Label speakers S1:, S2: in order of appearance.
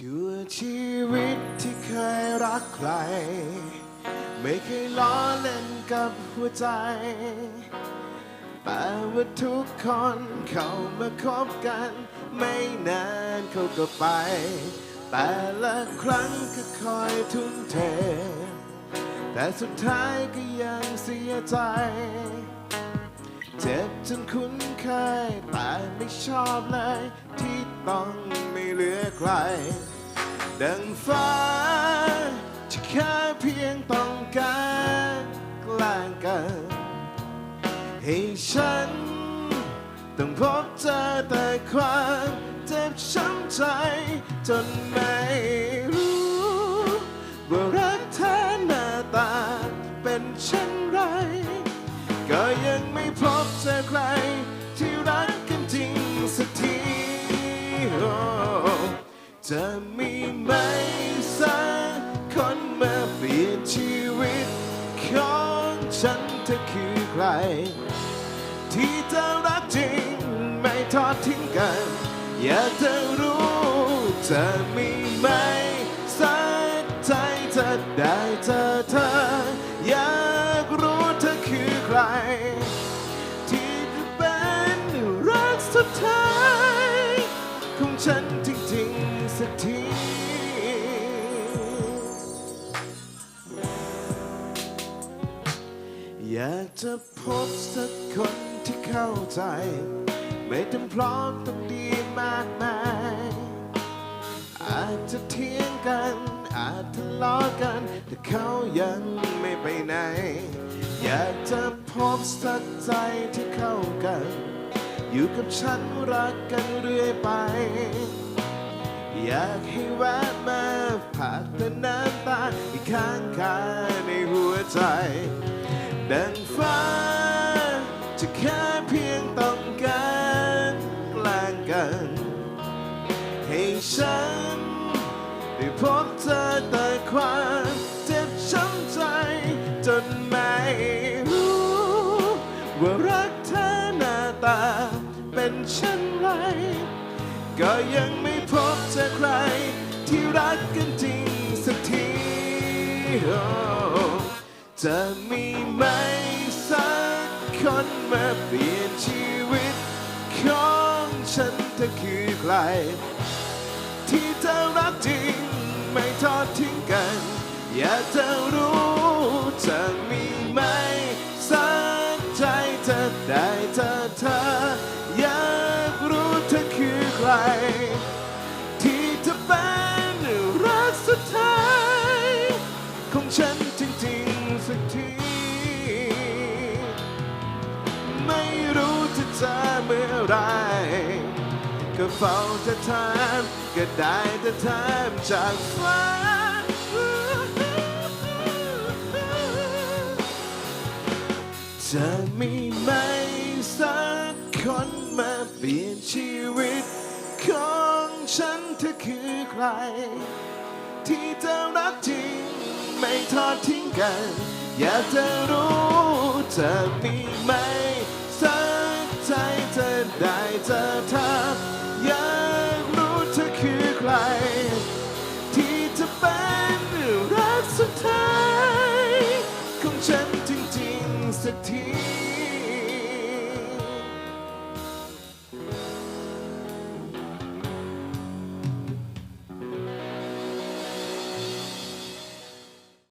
S1: ชั่วชีวิตที่เคยรักใคร ไม่เคยล้อเล่นกับหัวใจ แต่ว่าทุกคนเข้ามาคบกัน ไม่นานเขาก็ไป แต่ละครั้งก็คอยทุ่มเท แต่สุดท้ายก็ยังเสียใจ เจ็บจนคุ้นเคยแต่ไม่ชอบเลยที่ต้อง เหลือใคร ดังฟ้าจะแค่เพียงต้องการแกล้งกันให้ฉัน ต้องพบเจอแต่ความเจ็บช้ำใจ จนไม่รู้ว่ารักแท้หน้าตาเป็นเช่นไร ก็ยังไม่พบเจอใครที่รักกันจริงสักที จะมีไหมสักคนมาเปลี่ยนชีวิต ของฉันเธอคือใคร ที่จะรักจริงไม่ทอดทิ้งกัน อยากจะรู้จะมีไหม จะพบสักคนที่เข้าใจ ไม่ต้องพร้อมต้องดีมากมาย อาจจะเถียงกัน อาจทะเลาะกัน แต่เขายังไม่ไปไหน อยากจะพบสักใจที่เข้ากัน อยู่กับฉันรักกันเรื่อยไป อยากให้แวะมาพักแต่น้ำตาอีกข้างกาในหัวใจ ดังฟ้า จะแค่เพียงต้องการกล้งกัน ให้ฉัน ได้พบเจอแต่ความเจ็บช้ำใจ จนไม่รู้ ว่ารักเธอหน้าตา เป็นเช่นไร ก็ยังไม่พบเจอใคร ที่รักกันจริงสักที จะมีไหมสักคนมาเปลี่ยนชีวิต ของฉันเธอคือใคร ที่เธอรักจริงไม่ทอดทิ้งกัน อยากจะรู้จะมีไหมสักใจเธอได้เจอเธออยากรู้เธอคือใคร ที่จะเป็นรักสุดท้ายของฉัน มื่อไรก็เฝ้าจะถามก็ได้แต่ถามจากฟ้าจะมีไหมสักคนมาเปลี่ยนชีวิตของฉันเธอคือใคร ที่เธอรักจริง ไม่ทอดทิ้งกัน อยากจะรู้จะมีไหมสัก เธอได้เธอทำยั